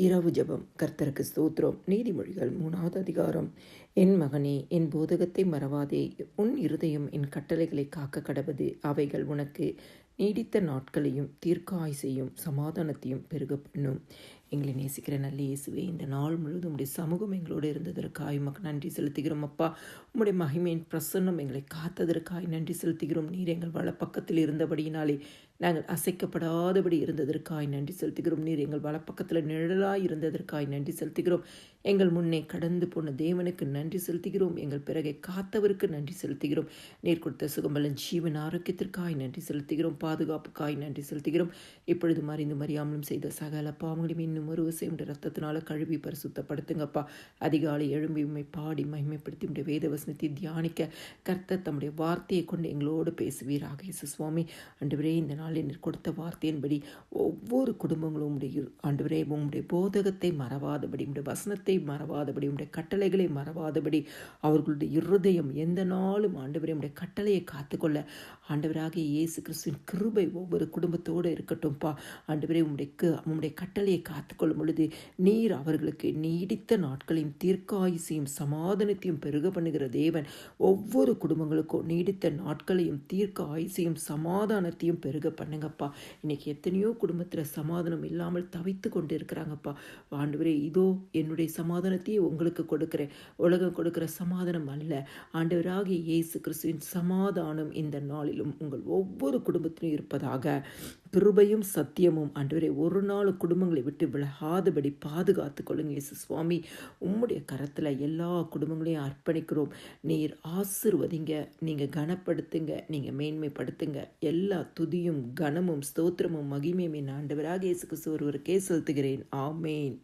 இரவு ஜபம். கர்த்தருக்கு ஸ்தோத்திரம். நீதிமொழிகள் மூணாவது அதிகாரம். என் மகனே என் போதகத்தை மறவாதே. உன் இருதயம் என் கட்டளைகளை காக்க கடவது அவைகள் உனக்கு நீடித்த நாட்களையும் தீர்க்க ஆயுசையும் சமாதானத்தையும் பெருக பண்ணும். எங்களை நேசிக்கிற நல்ல இயேசுவே இந்த நாள் முழுவதும் உடைய சமூகம் எங்களோடு இருந்ததற்காய் உமக்கு நன்றி செலுத்துகிறோம் அப்பா. உம்முடைய மகிமையின் பிரசன்னம் எங்களை காத்ததற்காய் நன்றி செலுத்துகிறோம். நீர் எங்கள் வலப்பக்கத்தில் இருந்தபடியினாலே நாங்கள் அசைக்கப்படாதபடி இருந்ததற்காய் நன்றி செலுத்துகிறோம். நீர் எங்கள் வலப்பக்கத்தில் நிழலாய் இருந்ததற்காய் நன்றி செலுத்துகிறோம். எங்கள் முன்னே கடந்து போன தேவனுக்கு நன்றி செலுத்துகிறோம். எங்கள் பிறகை காத்தவருக்கு நன்றி செலுத்துகிறோம். நீர் கொடுத்த சுகம்பலன் ஜீவன் ஆரோக்கியத்திற்காய் நன்றி செலுத்துகிறோம் பாதுகாப்புக்காய் நன்றி செலுத்துகிறோம். இப்பொழுது மறைந்து மறியாமலும் செய்த சகல பாவங்களையும் இன்னும் ஒரு விசையும் ரத்தத்தினால கழுவி பரிசுத்தப்படுத்துங்கப்பா. அதிகாலை எழும்பி உண்மை பாடி மகிமைப்படுத்தி உடைய வேத வசனத்தை தியானிக்க கர்த்தர் தம்முடைய வார்த்தையை கொண்டு எங்களோடு பேசுவீராக இயேசு சுவாமி ஆண்டவரே இந்த நாளில் கொடுத்த வார்த்தையின்படி ஒவ்வொரு குடும்பங்களும் உடைய ஆண்டவரே உங்களுடைய போதகத்தை மறவாதபடி உடைய வசனத்தை மறவாதபடி உடைய கட்டளைகளை மறவாதபடி அவர்களுடைய இருதயம் எந்த நாளும் ஆண்டவரே உடைய கட்டளையை காத்துக்கொள்ள. ஆண்டவராக இயேசு கிறிஸ்துவின் கிருபை ஒவ்வொரு குடும்பத்தோடு இருக்கட்டும்ப்பா ஆண்டவரே உம்முடைய உம்முடைய கட்டளையை காத்துக்கொள்ளும் பொழுது நீர் அவர்களுக்கு நீடித்த நாட்களையும் தீர்க்காயுசையும் சமாதானத்தையும் பெருக பண்ணுகிற தேவன் ஒவ்வொரு குடும்பங்களுக்கும் நீடித்த நாட்களையும் தீர்க்க ஆயுசையும் சமாதானத்தையும் பெருக பண்ணுங்கப்பா. இன்னைக்கு எத்தனையோ குடும்பத்தில் சமாதானம் இல்லாமல் தவித்து கொண்டு இருக்கிறாங்கப்பா ஆண்டவரே இதோ என்னுடைய சமாதானத்தையே உங்களுக்கு கொடுக்குறேன். உலகம் கொடுக்குற சமாதானம் அல்ல. ஆண்டவராகிய இயேசு கிறிஸ்துவின் சமாதானம் இந்த நாளிலும் உங்கள் ஒவ்வொரு குடும்பத்திலும் இருப்பதாக கிருபையும் சத்தியமும் ஆண்டவரே ஒரு நாள் குடும்பங்களை விட்டு விலகாதபடி பாதுகாத்து கொள்ளுங்க இயேசு சுவாமி. உம்முடைய கரத்தில் எல்லா குடும்பங்களையும் அர்ப்பணிக்கிறோம். நீர் ஆசிர்வதிங்க நீங்கள் கனப்படுத்துங்க நீங்கள் மேன்மைப்படுத்துங்க. எல்லா துதியும் கனமும் ஸ்தோத்திரமும் மகிமையுமே ஆண்டவராக இயேசு கிறிஸ்து ஒருவருக்கே செலுத்துகிறேன். ஆமேன்.